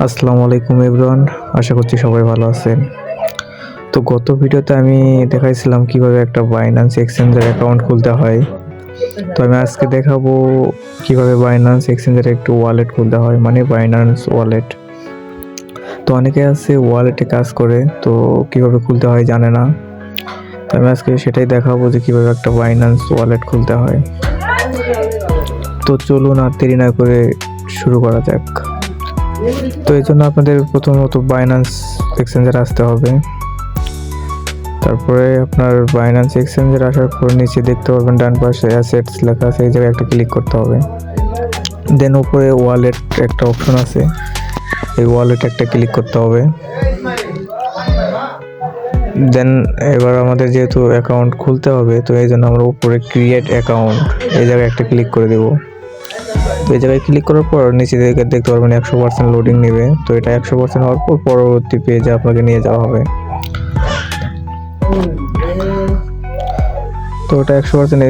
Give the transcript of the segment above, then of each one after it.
আসসালামু আলাইকুম এভরিওয়ান, আশা করছি সবাই ভালো আছেন। তো গত ভিডিওতে আমি দেখাইছিলাম কীভাবে একটা বাইন্যান্স এক্সচেঞ্জের অ্যাকাউন্ট খুলতে হয়। তো আমি আজকে দেখাবো কীভাবে বাইন্যান্স এক্সচেঞ্জের একটু ওয়ালেট খুলতে হয় মানে বাইন্যান্স ওয়ালেট তো অনেকে আছে ওয়ালেটে কাজ করে, তো কীভাবে খুলতে হয় জানে না। তো আমি আজকে সেটাই দেখাবো যে কীভাবে একটা বাইন্যান্স ওয়ালেট খুলতে হয়। তো চলুন আর দেরি না করে শুরু করা যাক। তো এই জন্য আপনাদের প্রথমত বাইন্যান্স এক্সচেঞ্জের আসতে হবে। তারপরে আপনার বাইন্যান্স এক্সচেঞ্জের আসার পর নিচে দেখতে পাবেন ডান পাশে অ্যাসেটস লেখা আছে, এই জায়গায় একটা ক্লিক করতে হবে। দেন উপরে ওয়ালেট একটা অপশন আছে, এই ওয়ালেট একটা ক্লিক করতে হবে। দেন এবার আমাদের যেহেতু অ্যাকাউন্ট খুলতে হবে, তো এই জন্য আমরা উপরে ক্রিয়েট অ্যাকাউন্ট এই জায়গায় একটা ক্লিক করে দেবো। এই জায়গায় ক্লিক করার পর নিচে দিকে দেখতে পারবেন একশো পার্সেন্ট লোডিং নেবে। তো এটা একশো পার্সেন্ট হওয়ার পর পরবর্তী পেজে আপনাকে নিয়ে যাওয়া হবে। তো ওটা একশো পার্সেন্ট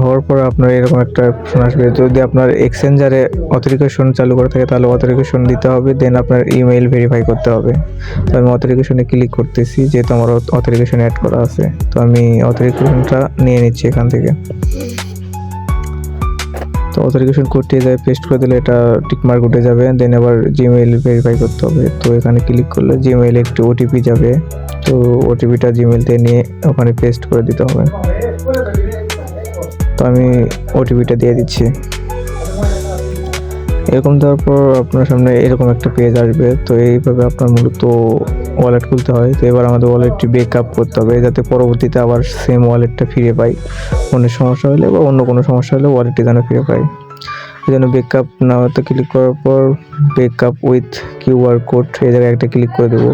হওয়ার পর আপনার এরকম একটা অপশন আসবে। যদি আপনার এক্সচেঞ্জারে অথেরিকেশন চালু করে থাকে, তাহলে অথেরিকেশন দিতে হবে দেন আপনার ইমেইল ভেরিফাই করতে হবে। তো আমি অথেরিকেশনে ক্লিক করতেছি, যেহেতু আমার অথেরিকেশন অ্যাড করা আছে। তো আমি অথেরিকেশনটা নিয়ে নিচ্ছি এখান থেকে। তো অথেন্টিকেশন করতে যায় পেস্ট করে দিলে এটা টিকমার্ক উঠে যাবে দেন আবার জিমেইল ভেরিফাই করতে হবে। তো এখানে ক্লিক করলে জিমেইলে একটি ওটিপি যাবে। তো ওটিপিটা জিমেইল থেকে নিয়ে ওখানে পেস্ট করে দিতে হবে। তো আমি ওটিপিটা দিয়ে দিচ্ছি। এরকম দেওয়ার পর আপনার সামনে এরকম একটা পেজ আসবে। তো এইভাবে আপনার মূলত ওয়ালেট খুলতে হয়। তো এবার আমাদের ওয়ালেটটি বেক আপ করতে হবে, যাতে পরবর্তীতে আবার সেম ওয়ালেটটা ফিরে পাই। ফোনের সমস্যা হলে বা অন্য কোনো সমস্যা হলে ওয়ালেটটি যেন ফিরে পাই। জন্য আপ নাওয়াতে ক্লিক করার পর back up with QR code এই জায়গায় একটা ক্লিক করে দেবো।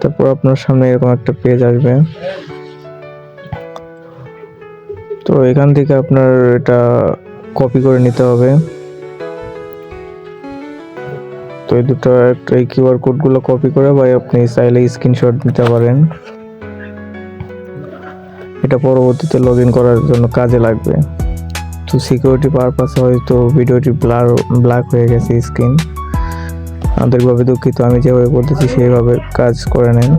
তারপর আপনার সামনে এরকম একটা পেজ আসবে। তো এখান থেকে আপনার এটা কপি করে নিতে হবে। তো এই দুটো, এই কিউআর কোডগুলো কপি করে ভাই আপনি চাইলে স্ক্রিনশট নিতে পারেন। এটা পরবর্তীতে লগ করার জন্য কাজে লাগবে। তো সিকিউরিটি পারপাসে হয়তো ভিডিওটি ব্লার ব্ল্যাক হয়ে গেছে স্ক্রিন আন্তরিকভাবে দুঃখিত, আমি যেভাবে বলতেছি সেইভাবে কাজ করে নেন।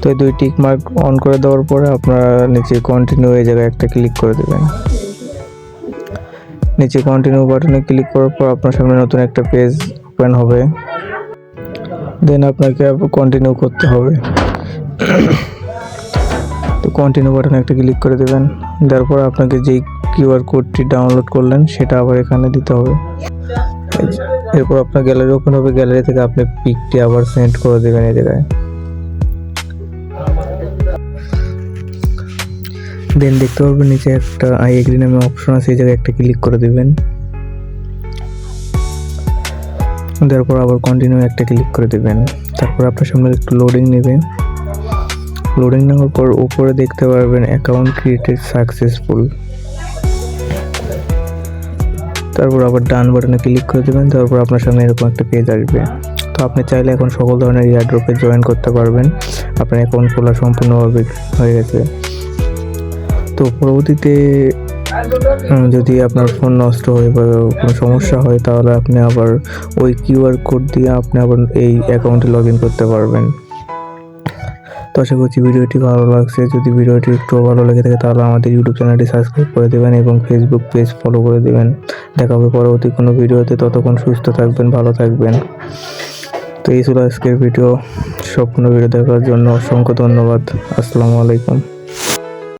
তো এই দুই টিক মার্ক অন করে দেওয়ার পরে আপনারা নিচে কন্টিনিউ এই জায়গায় একটা ক্লিক করে দেবেন। নিচে কন্টিনিউ বাটনে ক্লিক করার পর আপনার সামনে নতুন একটা পেজ ওপেন হবে। দেন আপনাকে কন্টিনিউ করতে হবে। তো কন্টিনিউ বাটনে একটা ক্লিক করে দেবেন। দেওয়ার পর আপনাকে যেই কিউআর কোডটি ডাউনলোড করলেন সেটা আবার এখানে দিতে হবে। এরপর আপনার গ্যালারি ওপেন হবে। গ্যালারি থেকে আপনি পিকটি আবার সেন্ড করে দেবেন এই জায়গায়। দেন দেখতে পারবেন নিচে একটা আই এগ্রি নামে অপশন আছে, এই জায়গায় একটা ক্লিক করে দেবেন। দেওয়ার পর আবার কন্টিনিউ একটা ক্লিক করে দেবেন। তারপর আপনার সামনে একটু লোডিং নেবে লোডিং নেওয়ার পর উপরে দেখতে পারবেন অ্যাকাউন্ট ক্রিয়েটেড সাকসেসফুল তারপর আবার ডান বাটনে ক্লিক করে দেবেন, তারপর আপনার সামনে এরকম একটা পেজ আসবে। তো আপনি চাইলে এখন সকল ধরনের এয়ারড্রপে জয়েন করতে পারবেন। আপনার অ্যাকাউন্ট খোলা সম্পূর্ণভাবে হয়ে গেছে। তো পরবর্তীতে যদি আপনার ফোন নষ্ট হয় বা কোনো সমস্যা হয়, তাহলে আপনি আবার ওই কিউআর কোড দিয়ে আপনি আবার এই অ্যাকাউন্টে লগ ইন করতে পারবেন। তো আশা করছি ভিডিওটি ভালো লাগছে। যদি ভিডিওটি একটু ভালো লেগে থাকে, তাহলে আমাদের ইউটিউব চ্যানেলটি সাবস্ক্রাইব করে দেবেন এবং ফেসবুক পেজ ফলো করে দেবেন। দেখা হবে পরবর্তী কোনো ভিডিওতে। ততক্ষণ সুস্থ থাকবেন, ভালো থাকবেন। তো এই ছিল আজকের ভিডিও। সম্পূর্ণ ভিডিও দেখার জন্য অসংখ্য ধন্যবাদ। আসসালামু আলাইকুম।